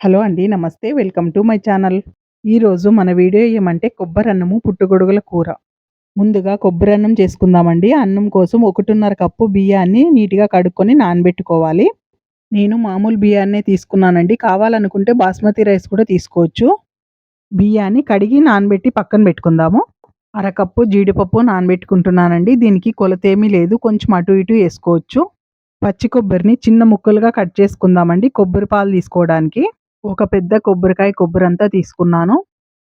Hello అండి. నమస్తే. Welcome to my channel. ఈరోజు మన వీడియో ఏమంటే కొబ్బరన్నము, పుట్టగొడుగుల కూర. ముందుగా కొబ్బరన్నం చేసుకుందామండి. అన్నం కోసం 1:30 కప్పు బియ్యాన్ని నీట్‌గా కడుక్కొని నానబెట్టుకోవాలి. నేను మామూలు బియ్యాన్నే తీసుకున్నానండి. కావాలనుకుంటే బాస్మతి రైస్ కూడా తీసుకోవచ్చు. బియ్యాన్ని కడిగి నానబెట్టి పక్కన పెట్టుకుందాము. అరకప్పు జీడిపప్పు నానబెట్టుకుంటున్నానండి. దీనికి కొలతేమీ లేదు. కొంచెం అటు ఇటు వేసుకోవచ్చు పచ్చి కొబ్బరిని చిన్న ముక్కలుగా కట్ చేసుకుందామండి కొబ్బరి పాలు తీసుకోవడానికి. ఒక పెద్ద కొబ్బరికాయ కొబ్బరంతా తీసుకున్నాను.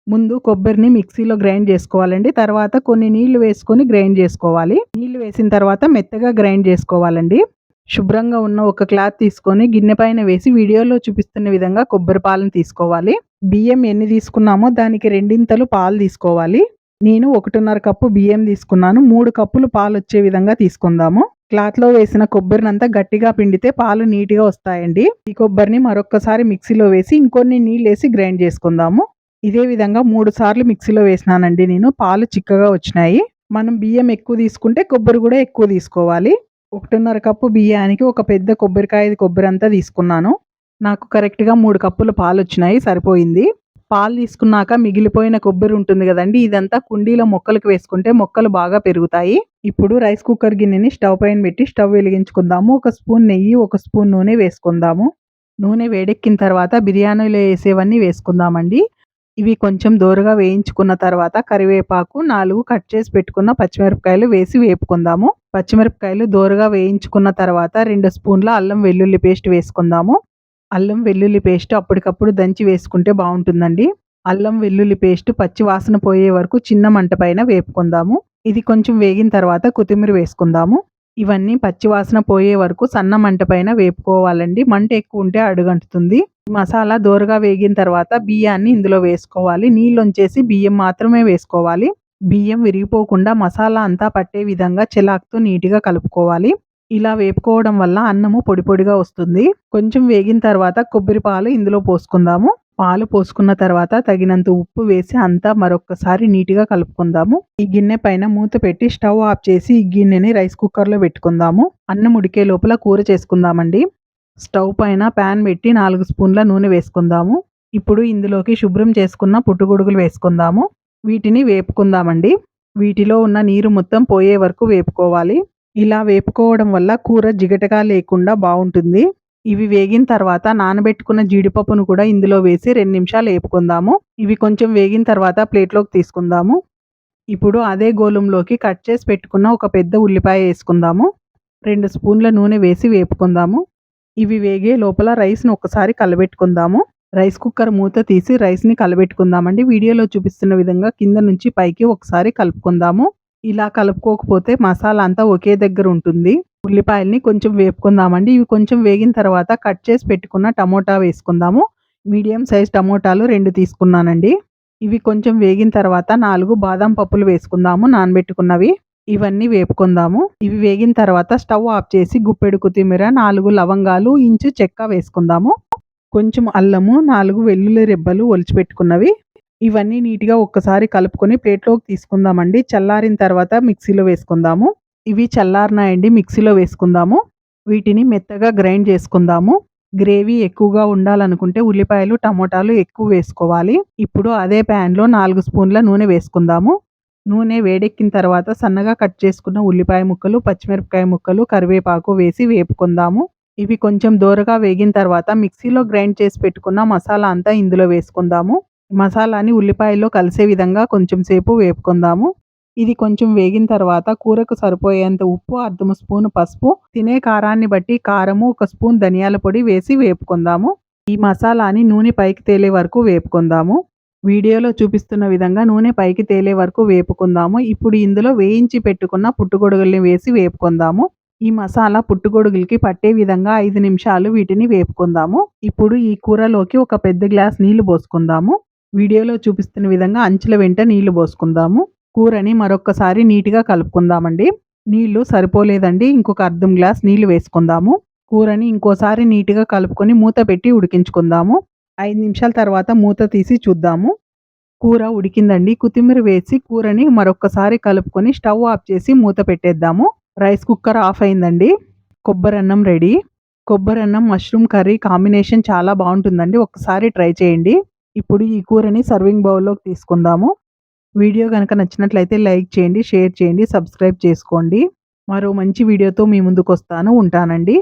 ముందు కొబ్బరిని మిక్సీలో గ్రైండ్ చేసుకోవాలండి. తర్వాత కొన్ని నీళ్ళు వేసుకొని గ్రైండ్ చేసుకోవాలి. నీళ్ళు వేసిన తర్వాత మెత్తగా గ్రైండ్ చేసుకోవాలండి. శుభ్రంగా ఉన్న ఒక క్లాత్ తీసుకొని గిన్నె పైన వేసి వీడియోలో చూపిస్తున్న విధంగా కొబ్బరి పాలను తీసుకోవాలి. బియ్యం ఎన్ని తీసుకున్నామో దానికి రెండింతలు పాలు తీసుకోవాలి. నేను 1:30 కప్పు బియ్యం తీసుకున్నాను. మూడు కప్పులు పాలు వచ్చే విధంగా తీసుకుందాము. క్లాత్‌లో వేసిన కొబ్బరినంతా గట్టిగా పిండితే పాలు నీట్‌గా వస్తాయండి. ఈ కొబ్బరిని మరొక్కసారి మిక్సీలో వేసి ఇంకొన్ని నీళ్ళు వేసి గ్రైండ్ చేసుకుందాము. ఇదే విధంగా మూడు సార్లు మిక్సీలో వేసినానండి నేను. పాలు చిక్కగా వచ్చినాయి. మనం బియ్యం ఎక్కువ తీసుకుంటే కొబ్బరి కూడా ఎక్కువ తీసుకోవాలి. 1:30 కప్పు బియ్యానికి ఒక పెద్ద కొబ్బరికాయ కొబ్బరి అంతా తీసుకున్నాను. నాకు కరెక్ట్‌గా మూడు కప్పులు పాలు వచ్చినాయి సరిపోయింది. పాలు తీసుకున్నాక మిగిలిపోయిన కొబ్బరి ఉంటుంది కదండీ! ఇదంతా కుండీలో మొక్కలకు వేసుకుంటే మొక్కలు బాగా పెరుగుతాయి. ఇప్పుడు రైస్ కుక్కర్ గిన్నెని స్టవ్ పైన పెట్టి స్టవ్ వెలిగించుకుందాము. ఒక స్పూన్ నెయ్యి, ఒక స్పూన్ నూనె వేసుకుందాము. నూనె వేడెక్కిన తర్వాత బిర్యానీలో వేసేవన్నీ వేసుకుందామండి. ఇవి కొంచెం దోరగా వేయించుకున్న తర్వాత కరివేపాకు, నాలుగు కట్ చేసి పెట్టుకున్న పచ్చిమిరపకాయలు వేసి వేపుకుందాము. పచ్చిమిరపకాయలు దోరగా వేయించుకున్న తర్వాత రెండు స్పూన్ల అల్లం వెల్లుల్లి పేస్ట్ వేసుకుందాము. అల్లం వెల్లుల్లి పేస్ట్ అప్పటికప్పుడు దంచి వేసుకుంటే బాగుంటుందండి అల్లం వెల్లుల్లి పేస్ట్ పచ్చి వాసన పోయే వరకు చిన్న మంట పైన వేపుకుందాము. ఇది కొంచెం వేగిన తర్వాత కొత్తిమీర వేసుకుందాము. ఇవన్నీ పచ్చి వాసన పోయే వరకు సన్న మంట పైన వేపుకోవాలండి. మంట ఎక్కువ ఉంటే అడుగంటుతుంది. మసాలా దోరగా వేగిన తర్వాత బియ్యాన్ని ఇందులో వేసుకోవాలి. నీళ్ళొంచేసి బియ్యం మాత్రమే వేసుకోవాలి. బియ్యం విరిగిపోకుండా మసాలా అంతా పట్టే విధంగా చిలాక్తో నీట్‌గా కలుపుకోవాలి. ఇలా వేపుకోవడం వల్ల అన్నము పొడి పొడిగా వస్తుంది. కొంచెం వేగిన తర్వాత కొబ్బరి పాలు ఇందులో పోసుకుందాము. పాలు పోసుకున్న తర్వాత తగినంత ఉప్పు వేసి అంతా మరొకసారి నీట్‌గా కలుపుకుందాము. ఈ గిన్నె పైన మూత పెట్టి స్టవ్ ఆఫ్ చేసి ఈ గిన్నెని రైస్ కుక్కర్‌లో పెట్టుకుందాము. అన్నం ఉడికే లోపల కూర చేసుకుందామండి. స్టవ్ పైన పాన్ పెట్టి నాలుగు స్పూన్ల నూనె వేసుకుందాము. ఇప్పుడు ఇందులోకి శుభ్రం చేసుకున్న పుట్టుగొడుగులు వేసుకుందాము. వీటిని వేపుకుందామండి. వీటిలో ఉన్న నీరు మొత్తం పోయే వరకు వేపుకోవాలి. ఇలా వేపుకోవడం వల్ల కూర జిగటగా లేకుండా బాగుంటుంది ఇవి వేగిన తర్వాత నానబెట్టుకున్న జీడిపప్పును కూడా ఇందులో వేసి రెండు నిమిషాలు వేపుకుందాము ఇవి కొంచెం వేగిన తర్వాత ప్లేట్‌లోకి తీసుకుందాము. ఇప్పుడు అదే గోళంలోకి కట్ చేసి పెట్టుకున్న ఒక పెద్ద ఉల్లిపాయ వేసుకుందాము రెండు స్పూన్ల నూనె వేసి వేపుకుందాము. ఇవి వేగే లోపల రైస్ను ఒకసారి కలబెట్టుకుందాము. రైస్ కుక్కర్ మూత తీసి రైస్‌ని కలబెట్టుకుందామండి. వీడియోలో చూపిస్తున్న విధంగా కింద నుంచి పైకి ఒకసారి కలుపుకుందాము. ఇలా కలుపుకోకపోతే మసాలా అంతా ఒకే దగ్గర ఉంటుంది. ఉల్లిపాయల్ని కొంచెం వేపుకుందామండి. ఇవి కొంచెం వేగిన తర్వాత కట్ చేసి పెట్టుకున్న టమోటా వేసుకుందాము. మీడియం సైజ్ టమోటాలు రెండు తీసుకున్నానండి. ఇవి కొంచెం వేగిన తర్వాత నాలుగు బాదం పప్పులు వేసుకుందాము నానబెట్టుకున్నవి. ఇవన్నీ వేపుకుందాము. ఇవి వేగిన తర్వాత స్టవ్ ఆఫ్ చేసి గుప్పెడు కొత్తిమీర, నాలుగు లవంగాలు, ఇంచు చెక్క వేసుకుందాము. కొంచెం అల్లము, నాలుగు వెల్లుల్లి రెబ్బలు ఒలిచిపెట్టుకున్నవి. ఇవన్నీ నీట్‌గా ఒక్కసారి కలుపుకొని ప్లేట్‌లోకి తీసుకుందామండి. చల్లారిన తర్వాత మిక్సీలో వేసుకుందాము. ఇవి చల్లారినాయండి. మిక్సీలో వేసుకుందాము. వీటిని మెత్తగా గ్రైండ్ చేసుకుందాము. గ్రేవీ ఎక్కువగా ఉండాలనుకుంటే ఉల్లిపాయలు, టమోటాలు ఎక్కువ వేసుకోవాలి. ఇప్పుడు అదే ప్యాన్లో నాలుగు స్పూన్ల నూనె వేసుకుందాము. నూనె వేడెక్కిన తర్వాత సన్నగా కట్ చేసుకున్న ఉల్లిపాయ ముక్కలు, పచ్చిమిరపకాయ ముక్కలు, కరివేపాకు వేసి వేపుకుందాము. ఇవి కొంచెం దోరగా వేగిన తర్వాత మిక్సీలో గ్రైండ్ చేసి పెట్టుకున్న మసాలా అంతా ఇందులో వేసుకుందాము. మసాలాని ఉల్లిపాయల్లో కలిసే విధంగా కొంచెం సేపు వేపుకుందాము. ఇది కొంచెం వేగిన తర్వాత కూరకు సరిపోయేంత ఉప్పు, అర్ధం స్పూన్ పసుపు, తినే కారాన్ని బట్టి కారము, ఒక స్పూన్ ధనియాల పొడి వేసి వేపుకుందాము. ఈ మసాలాని నూనె పైకి తేలే వరకు వేపుకుందాము. వీడియోలో చూపిస్తున్న విధంగా నూనె పైకి తేలే వరకు వేపుకుందాము. ఇప్పుడు ఇందులో వేయించి పెట్టుకున్న పుట్టగొడుగుల్ని వేసి వేపుకుందాము. ఈ మసాలా పుట్టగొడుగులకి పట్టే విధంగా ఐదు నిమిషాలు వీటిని వేపుకుందాము. ఇప్పుడు ఈ కూరలోకి ఒక పెద్ద గ్లాస్ నీళ్ళు పోసుకుందాము. వీడియోలో చూపిస్తున్న విధంగా అంచుల వెంట నీళ్ళు పోసుకుందాము. కూరని మరొక్కసారి నీట్‌గా కలుపుకుందామండి. నీళ్ళు సరిపోలేదండి. ఇంకొక అర్ధం గ్లాస్ నీళ్ళు వేసుకుందాము. కూరని ఇంకోసారి నీట్‌గా కలుపుకొని మూత పెట్టి ఉడికించుకుందాము. ఐదు నిమిషాల తర్వాత మూత తీసి చూద్దాము. కూర ఉడికిందండి. కొత్తిమీర వేసి కూరని మరొక్కసారి కలుపుకొని స్టవ్ ఆఫ్ చేసి మూత పెట్టేద్దాము. రైస్ కుక్కర్ ఆఫ్ అయిందండి. కొబ్బరన్నం రెడీ. కొబ్బరన్నం, మష్రూమ్ కర్రీ కాంబినేషన్ చాలా బాగుంటుందండి ఒకసారి ట్రై చేయండి. ఇప్పుడు ఈ కూరని సర్వింగ్ బౌల్‌లోకి తీసుకుందాము. వీడియో కనుక నచ్చినట్లయితే లైక్ చేయండి, షేర్ చేయండి, సబ్స్క్రైబ్ చేసుకోండి. మరో మంచి వీడియోతో మీ ముందుకొస్తాను. ఉంటానండి.